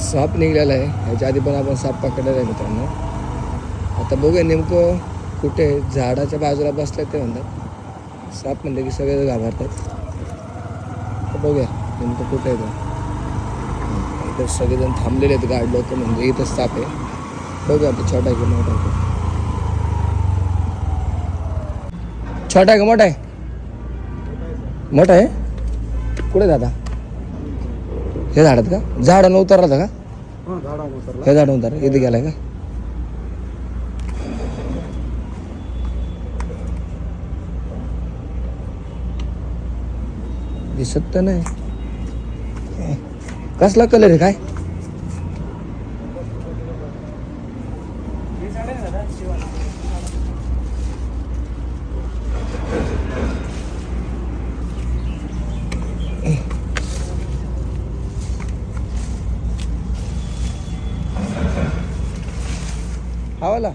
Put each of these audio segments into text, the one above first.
साप निघालेला आहे. ह्याच्या आधी पण आपण साप पकडलेला आहे मित्रांनो. आता बघूया नेमकं कुठे आहे. झाडाच्या बाजूला बसलं ते म्हणतात. साप म्हणले की सगळे घाबरतात. बघूया नेमकं कुठे आहे तो. इथं सगळेजण थांबलेले आहेत गाड लोक म्हणजे इथंच साप आहे. बघूया आता छोटा आहे की मोठा आहे. छोटा आहे का मोठा आहे? मोठा आहे? कुठे दादा? हे झाडात का? झाडानं उतरला होता का? हे झाड उतर इथे गेलाय का? दिसत तर नाही. कसला कलर आहे काय? हवाला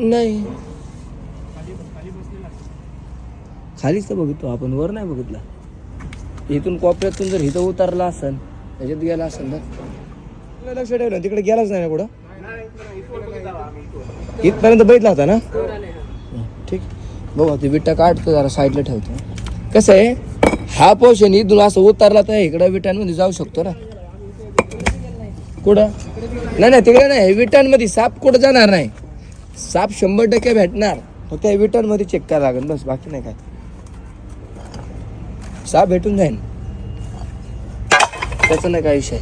नाही. खालीच तर बघितो आपण वर नाही बघितला. इथून कोपऱ्यातून जर इथं उतरला असेल त्याच्यात गेला असेल ना? तुला लक्ष ठेवलं तिकडे गेलाच नाही ना कुठं इथपर्यंत बघितला होता ना? ठीक. बघू ते विटा काढतो जरा साईडला ठेवतो. कसं आहे? हा पोर्शन इथून असं उतरला तर इकडं विटांमध्ये जाऊ शकतो ना? कुठं? नाही नाही तिकडे नाही. विटांमध्ये साप कुठं जाणार नाही? साप शंभर टक्के भेटणार. फक्त या विटांमध्ये चेक करावं लागेल. बस बाकी नाही काय. साप भेटून जाईन. त्याचा नाही काय विषय.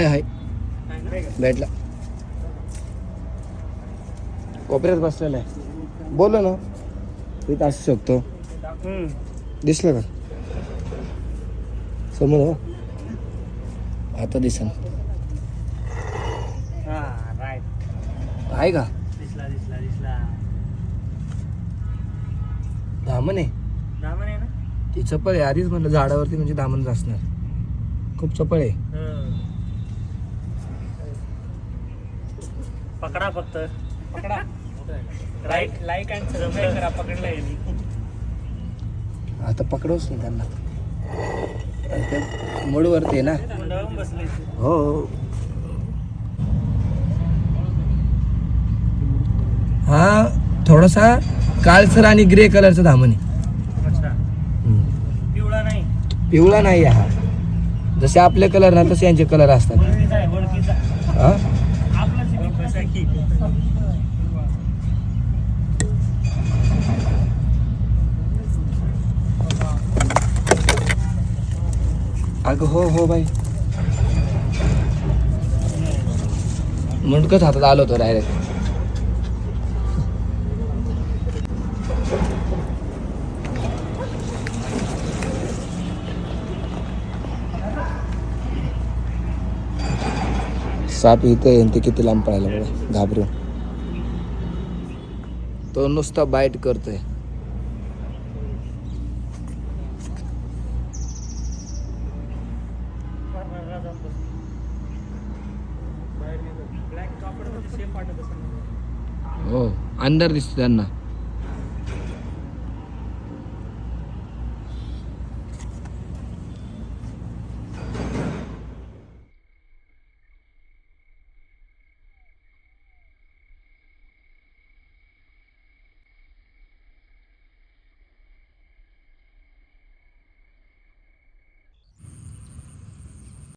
हाय हाय. भेटला कोपऱ्यात बसलेला आहे. बोल ना. इथं असू शकतो. दिसलं का? समोर हो. आता दिसन. आहे का? दिसला दिसला दिसला. धामण आहे. दामन आहे ना? ती चपळ आहे. आधीच म्हणलं झाडावरती म्हणजे धामणच असणार. खूप चपळ आहे. पकडा फक्त. पकडा. लाईक लाईक अँड सबस्क्राईब करा पकडला यांनी आता पकडवच नाही त्यांना. मूडवरती आहे ना? बसले. हो. हो हा थोडासा काळसर आणि ग्रे कलरचा धामण. आहे अच्छा. हम्म. पिवळा नाही. पिवळा नाही आहे हा. जसे आपले कलर ना तसे यांचे कलर असतात. आहे हा आपला बैसाखी अगं हो हो बाई. मुंडकच हातात आलो होतो डायरेक्ट साप इथं आहे ते किती लांब पडायला घाबरून. तो नुसता बाईट करतोय. ब्लॅक कापड सेफ वाटत असं हो अंधार दिसतो त्यांना.